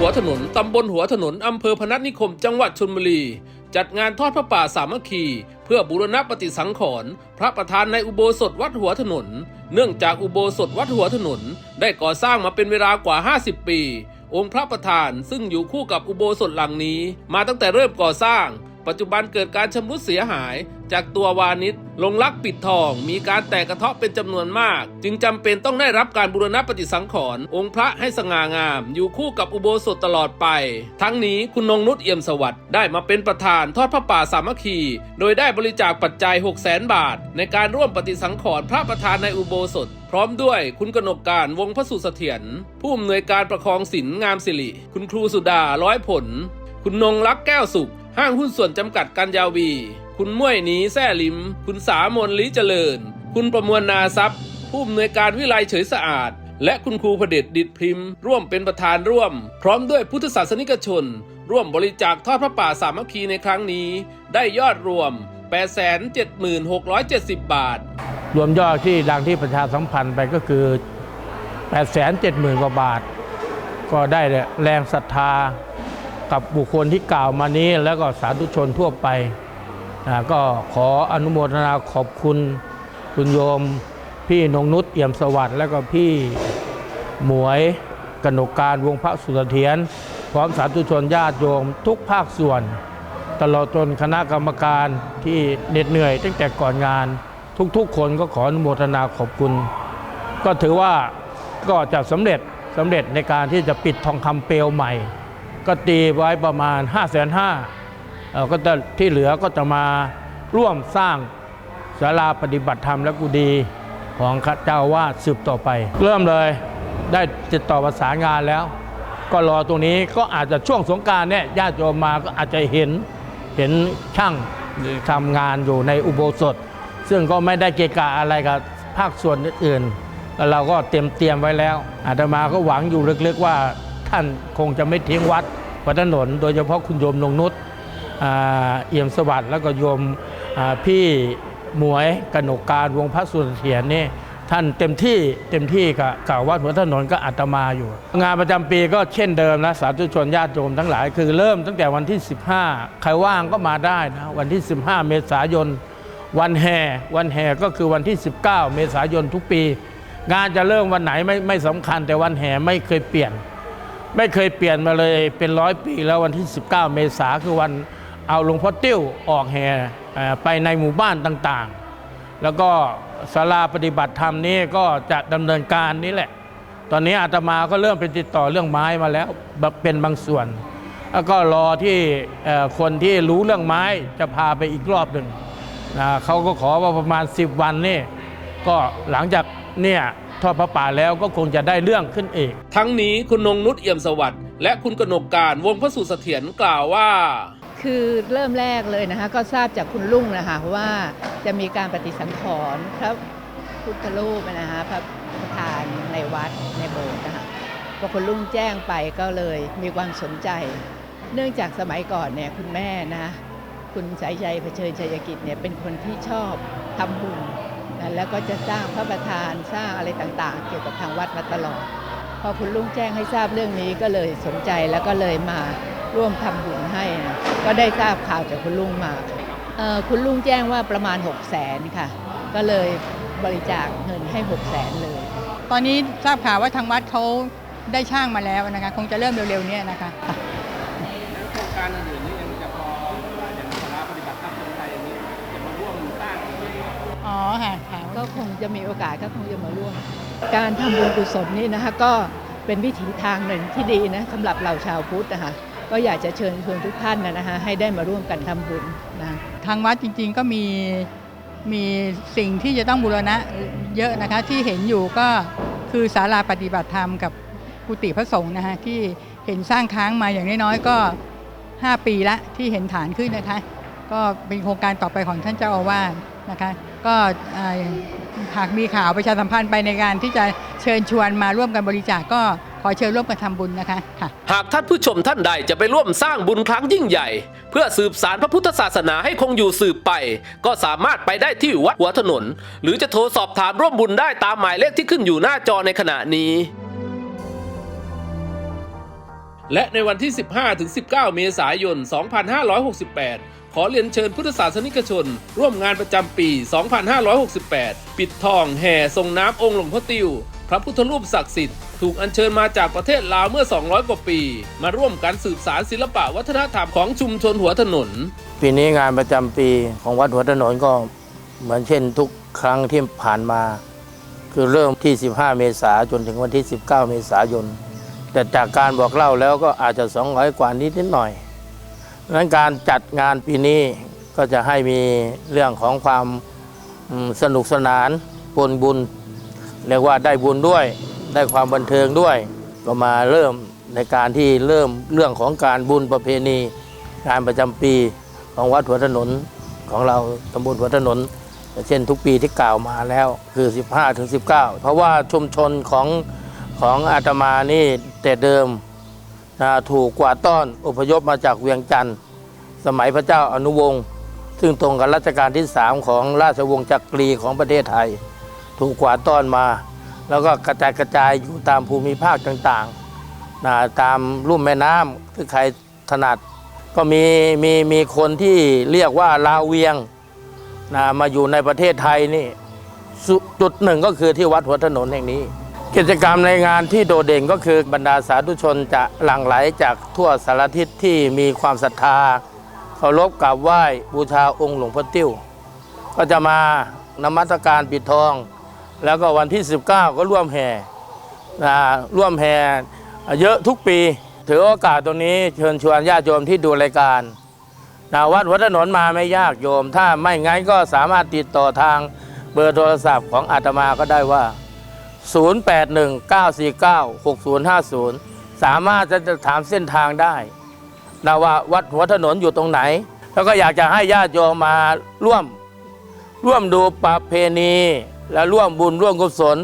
หัวถนน ตำบลหัวถนน อำเภอพนัสนิคม จังหวัดชลบุรี จัดงานทอดพระป่าสามัคคี เพื่อบูรณะปฏิสังขรณ์พระประธานในอุโบสถวัดหัวถนน เนื่องจากอุโบสถวัดหัวถนน ได้ก่อสร้างมาเป็นเวลากว่า 50 ปี องค์พระประธานซึ่งอยู่คู่กับอุโบสถหลังนี้ มาตั้งแต่เริ่มก่อสร้าง ปัจจุบันเกิดการชำรุดเสียหาย จากตัววานิชลงลักปิดทอง มีการแตกกระเทาะเป็นจำนวนมาก จึงจำเป็นต้องได้รับการบูรณะปฏิสังขรณ์องค์พระให้สง่างาม อยู่คู่กับอุโบสถตลอดไป ทั้งนี้คุณนงนุชเอี่ยมสวัสดิ์ได้มาเป็นประธานทอดพระป่าสามัคคี โดยได้บริจาคปัจจัย 6 0 0 0 0 0บาท ในการร่วมปฏิสังขรณ์พระประธานในอุโบสถ พร้อมด้วยคุณกนกการวงพระสุเสถียรผู้อำนวยการประคองศิลป์งามสิริ คุณครูสุดาร้อยผล คุณนงรักแก้วสุข ห้างหุ้นส่วนจำกัดกันยาวี คุณม่วยหนีแซ่ลิม คุณสามนลิเจริญ คุณประมวลนาทรัพย์ ผู้อำนวยการวิไลเฉยสะอาด และคุณครูพเดชดิดพิมพ์ ร่วมเป็นประธานร่วม พร้อมด้วยพุทธศาสนิกชน ร่วมบริจาคทอดพระป่าสามัคคีในครั้งนี้ ได้ยอดรวม 87670 บาท รวมยอดที่ดังที่ประชาสัมพันธ์ไปก็คือ 870,000 กว่าบาท ก็ได้แรงศรัทธา กับบุคคลที่กล่าวมานี้แล้วก็สาธุชนทั่วไปนะก็ขออนุโมทนาขอบคุณคุณโยม พี่นงนุชเอี่ยมสวัสดิ์แล้วก็พี่หมวยกนกการวงพระสุรเทียน พร้อมสาธุชนญาติโยมทุกภาคส่วน ตลอดจนคณะกรรมการที่เหน็ดเหนื่อย ตั้งแต่ก่อนงาน ทุกๆ คนก็ขออนุโมทนาขอบคุณ ก็ถือว่าก็จะสำเร็จสำเร็จในการที่จะปิดทองคำเปลวใหม่ ก็ตีไว้ประมาณ 5 5 0 0 0 0ก็จะที่เหลือก็จะมาร่วมสร้างศาลาปฏิบัติธรรมและกุฏิของข้าเจ้าวาดสืบต่อไป เริ่มเลยได้ติดต่อประสานงานแล้ว ก็รอตรงนี้ก็อาจจะช่วงสงการเนี่ยญาติโยมมาก็อาจจะเห็นเห็นช่างทำงานอยู่ในอุโบสถ ซึ่งก็ไม่ได้เกะกะอะไรกับภาคส่วนอื่นแล้วเราก็เตรียมเตรียมไว้แล้ว อาตมาก็หวังอยู่ลึกๆว่าท่านคงจะไม่ทิ้งวัด วัดถนนโดยเฉพาะคุณโยมนงนุชอ่าเอี่ยมสวัสดิ์แล้วก็โยมพี่หมวยกนกการวงพระสุรเถียรนี่ท่านเต็มที่เต็มที่กับกับวัดหัวถนนก็อาตมาอยู่ งานประจำปีก็เช่นเดิมนะสาธุชนญาติโยมทั้งหลาย คือเริ่มตั้งแต่วันที่ 15 ใครว่างก็มาได้นะวันที่ 15 เมษายน วันแห่วันแห่ก็คือวันที่ 19 เมษายนทุกปี งานจะเริ่มวันไหนไม่ไม่สำคัญแต่วันแห่ไม่เคยเปลี่ยน ไม่เคยเปลี่ยนมาเลยเป็นร้อยปีแล้ววันที่ 19 เมษาคือวันเอาหลวงพ่อติ้วออกแห่ไปในหมู่บ้านต่างๆ แล้วก็ศาลาปฏิบัติธรรมนี้ก็จะดำเนินการนี้แหละ ตอนนี้อาตมาก็เริ่มเป็นติดต่อเรื่องไม้มาแล้วแบบเป็นบางส่วน แล้วก็รอที่คนที่รู้เรื่องไม้จะพาไปอีกรอบหนึ่งนะเขาก็ขอว่าประมาณ 10 วันนี่ก็หลังจากเนี่ย ทอดพระป่าแล้วก็คงจะได้เรื่องขึ้นอีก ทั้งนี้คุณนงนุชเอี่ยมสวัสดิ์และคุณกนกการวงพระสุเสถียรกล่าวว่า คือเริ่มแรกเลยนะคะก็ทราบจากคุณลุงนะคะว่าจะมีการปฏิสังขรณ์พระพุทธรูปนะคะพระประธานในวัดในโบสถ์นะคะพอคุณลุงแจ้งไปก็เลยมีความสนใจ เนื่องจากสมัยก่อนเนี่ยคุณแม่นะ คุณสายใจเผชิญชัยกิจเนี่ยเป็นคนที่ชอบทำบุญ นะแล้วก็จะสร้างพระประธานสร้างอะไรต่างๆ เกี่ยวกับทางวัดมาตลอด พอคุณลุงแจ้งให้ทราบเรื่องนี้ก็เลยสนใจแล้วก็เลยมาร่วมทำบุญให้นะก็ได้ทราบข่าวจากคุณลุงมาเอ่อคุณลุงแจ้งว่าประมาณ6 0แสนค่ะ ก็เลยบริจาคเงินให้6 0แสนเลย ตอนนี้ทราบข่าวว่าทางวัดเขาได้ช่างมาแล้วนะคะ คงจะเริ่มเร็วๆเนี้นะคะโครงการอื่นๆนี้ ค่ะค่ะก็คงจะมีโอกาสก็คงจะมาร่วม การทำบุญกุศลนี่นะคะก็เป็นวิถีทางหนึ่งที่ดีนะสำหรับเราชาวพุทธนะคะก็อยากจะเชิญชวนทุกท่านนะนะคะให้ได้มาร่วมกันทำบุญนะ ทางวัดจริงๆก็มีมีสิ่งที่จะต้องบูรณะเยอะนะคะที่เห็นอยู่ก็คือศาลาปฏิบัติธรรมกับกุฏิพระสงฆ์นะคะที่เห็นสร้างค้างมาอย่างน้อยๆก็ 5 ปีละที่เห็นฐานขึ้นนะคะ ก็เป็นโครงการต่อไปของท่านเจ้าอาวาสนะคะ ก็เอ่อหากมีข่าวประชาสัมพันธ์ไปในการที่จะเชิญชวนมาร่วมกันบริจาคก็ขอเชิญร่วมกันทำบุญนะคะค่ะหากท่านผู้ชมท่านใดจะไปร่วมสร้างบุญครั้งยิ่งใหญ่ เพื่อสืบสารพระพุทธศาสนาให้คงอยู่สืบไป ก็สามารถไปได้ที่วัดหัวถนน หรือจะโทรสอบถามร่วมบุญได้ตามหมายเลขที่ขึ้นอยู่หน้าจอในขณะนี้และในวันที่ 15-19 เมษายน 2568 ขอเรียนเชิญพุทธศาสนิกชน ร่วมงานประจำปี 2568 ปิดทองแห่ทรงน้ำองค์หลวงพ่อติว พระพุทธรูปศักดิ์สิทธิ์ถูกอัญเชิญมาจากประเทศลาวเมื่อ 200 กว่าปี มาร่วมกันสืบสารศิลปะวัฒนธรรมของชุมชนหัวถนน ปีนี้งานประจำปีของวัดหัวถนนก็เหมือนเช่นทุกครั้งที่ผ่านมา คือเริ่มที่ 15 เมษายนจนถึงวันที่ 19 เมษายน แต่จากการบอกเล่าแล้วก็อาจจะ 200 กว่านิดนิดหน่อย ดังนั้นการจัดงานปีนี้ก็จะให้มีเรื่องของความสนุกสนานปนบุญ เรียกว่าได้บุญด้วย ได้ความบันเทิงด้วย ก็มาเริ่มในการที่เริ่มเรื่องของการบุญประเพณีงานประจำปีของวัดหัวถนนของเราตำบลหัวถนน เช่นทุกปีที่กล่าวมาแล้วคือ 15ถึง19 เพราะว่าชุมชนของของอาตมานี่แต่เดิม นะถูกกวาดต้อนอพยพมาจากเวียงจันทร์สมัยพระเจ้าอนุวงศ์ซึ่งตรงกับรัชกาลที่3ของราชวงศ์จักรีของประเทศไทย ถูกกวาดต้อนมา แล้วก็กระจายกระจายอยู่ตามภูมิภาคต่างๆนะตามลุ่มแม่น้ำคือใครถนัดก็มีมีมีคนที่เรียกว่าลาเวียงนะมาอยู่ในประเทศไทยนี่จุดหนึ่งก็คือที่วัดหัวถนนแห่งนี้ กิจกรรมในงานที่โดดเด่นก็คือบรรดาสาธุชนจะหลั่งไหลจากทั่วสารทิศที่มีความศรัทธาเคารพกราบไหว้บูชาองค์หลวงพ่อติ้ว ก็จะมานมัสการปิดทอง แล้วก็วันที่ 19 ก็ร่วมแห่นะร่วมแห่เยอะทุกปี ถือโอกาสตรงนี้เชิญชวนญาติโยมที่ดูรายการนะวัดวัดถนนมาไม่ยากโยม ถ้าไม่งั้นก็สามารถติดต่อทางเบอร์โทรศัพท์ของอาตมาก็ได้ว่า 0819496050 สามารถจะถามเส้นทางได้นะว่าวัดหัวถนนอยู่ตรงไหน แล้วก็อยากจะให้ญาติโยมมาร่วม ร่วมดูประเพณี และร่วมบุญร่วมกุศล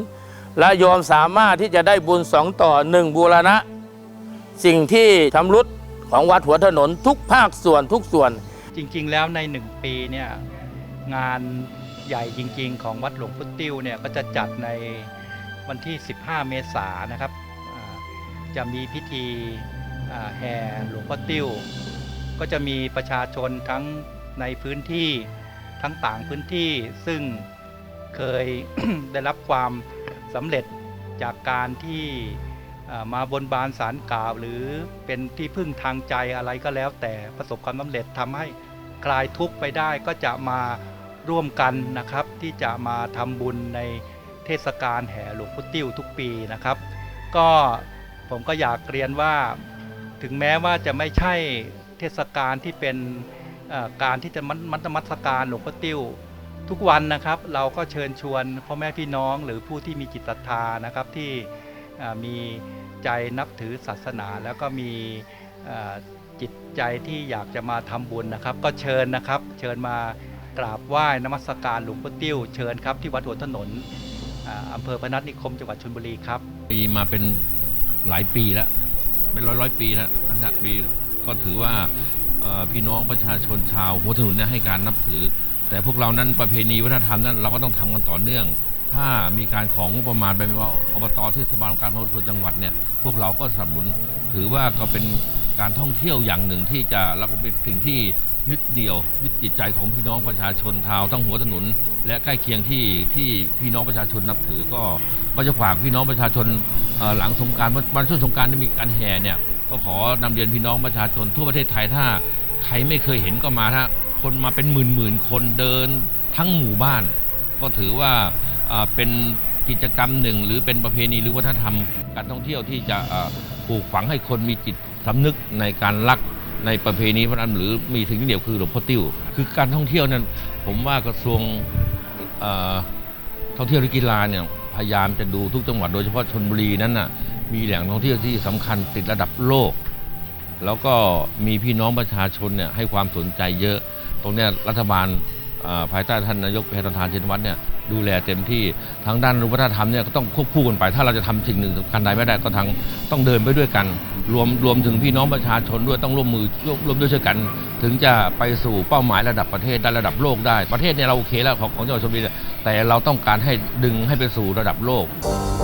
และโยมสามารถที่จะได้บุญสองต่อหนึ่งบูรณะ สิ่งที่ทำรุดของวัดหัวถนนทุกภาคส่วนทุกส่วน จริง ๆ แล้วในหนึ่งปีเนี่ยงานใหญ่จริง ๆ ของวัดหลวงพุติ้วเนี่ยก็จะจัดใน วันที่ 15 เมษายนนะครับจะมีพิธีแห่หลวงพ่อติ้ว ก็จะมีประชาชนทั้งในพื้นที่ทั้งต่างพื้นที่ซึ่งเคยได้รับความสำเร็จจากการที่มาบนบานสารกล่าว หรือเป็นที่พึ่งทางใจอะไรก็แล้ว แต่ประสบความสำเร็จทำให้คลายทุกข์ไปได้ก็จะมาร่วมกันนะครับ ที่จะมาทำบุญใน เทศกาลแห่หลวงพุติ้วทุกปีนะครับ ก็ผมก็อยากเรียนว่าถึงแม้ว่าจะไม่ใช่เทศกาลที่เป็นการที่จะมัดมัดมัสการหลวงพ่อติ้วทุกวันนะครับ เราก็เชิญชวนพ่อแม่พี่น้องหรือผู้ที่มีจิตศรัทธานะครับที่มีใจนับถือศาสนา แล้วก็มีจิตใจที่อยากจะมาทำบุญนะครับ ก็เชิญนะครับ เชิญมากราบไหว้นมัสการหลวงพ่อติ้วเชิญครับที่วัดหัวถนน อ่าอำเภอพนัสนิคมจังหวัดชลบุรีครับปีมาเป็นหลายปีแล้ว เป็นร้อยร้อยปีแล้วนะครับปีก็ถือว่าพี่น้องประชาชนชาวหัวถนนเนี่ยให้การนับถือ แต่พวกเรานั้นประเพณีวัฒนธรรมนั้นเราก็ต้องทำกันต่อเนื่อง ถ้ามีการของงบประมาณไปไม่ว่าอบตเทศบาลการพระส่วนจังหวัดเนี่ยพวกเราก็สนับสนุน ถือว่าก็เป็นการท่องเที่ยวอย่างหนึ่งที่จะแล้วก็เป็นสิ่งที่ นึดเดียวยึดจิตใจของพี่น้องประชาชนชาวทั้งหัวถนน และใกล้เคียงที่ที่พี่น้องประชาชนนับถือก็ก็จะฝากพี่น้องประชาชนหลังสงกรารวันช่วงสงกรารมีการแห่เนี่ยก็ขอนำเรียนพี่น้องประชาชนทั่วประเทศไทยถ้าใครไม่เคยเห็นก็มาถ้าคนมาเป็นหมื่นหมื่นคนเดินทั้งหมู่บ้าน ก็ถือว่าเป็นกิจกรรมหนึ่ง หรือเป็นประเพณีหรือวัฒนธรรมการท่องเที่ยวที่จะปลูกฝังให้คนมีจิตสำนึกในการรัก ในประเพณีวันธรรมหรือมีสิ่งที่เดียวคือหลวงพ่อติ้ว คือการท่องเที่ยวนั้น ผมว่ากระทรวงท่องเที่ยวและกีฬาเนี่ยพยายามจะดูทุกจังหวัดโดยเฉพาะชนบุรีนั้นน่ะมีแหล่งท่องเที่ยวที่สำคัญติดระดับโลก แล้วก็มีพี่น้องประชาชนเนี่ยให้ความสนใจเยอะ ตรงนี้รัฐบาล ภายใต้ท่านนายกแพทย์ทานชินวัตรเนี่ยดูแลเต็มที่ทางด้านวัฒนธรรมเนี่ยก็ต้องควบคู่กันไป ถ้าเราจะทำสิ่งหนึ่งสำคัญใดไม่ได้ก็ทางต้องเดินไปด้วยกัน รวมรวมถึงพี่น้องประชาชนด้วยต้องร่วมมือร่วมด้วยช่วยกัน ถึงจะไปสู่เป้าหมายระดับประเทศได้ระดับโลกได้ประเทศเนี่ยเราโอเคแล้วของของจังหวัดชลบุรีแต่เราต้องการให้ดึงให้ไปสู่ระดับโลก「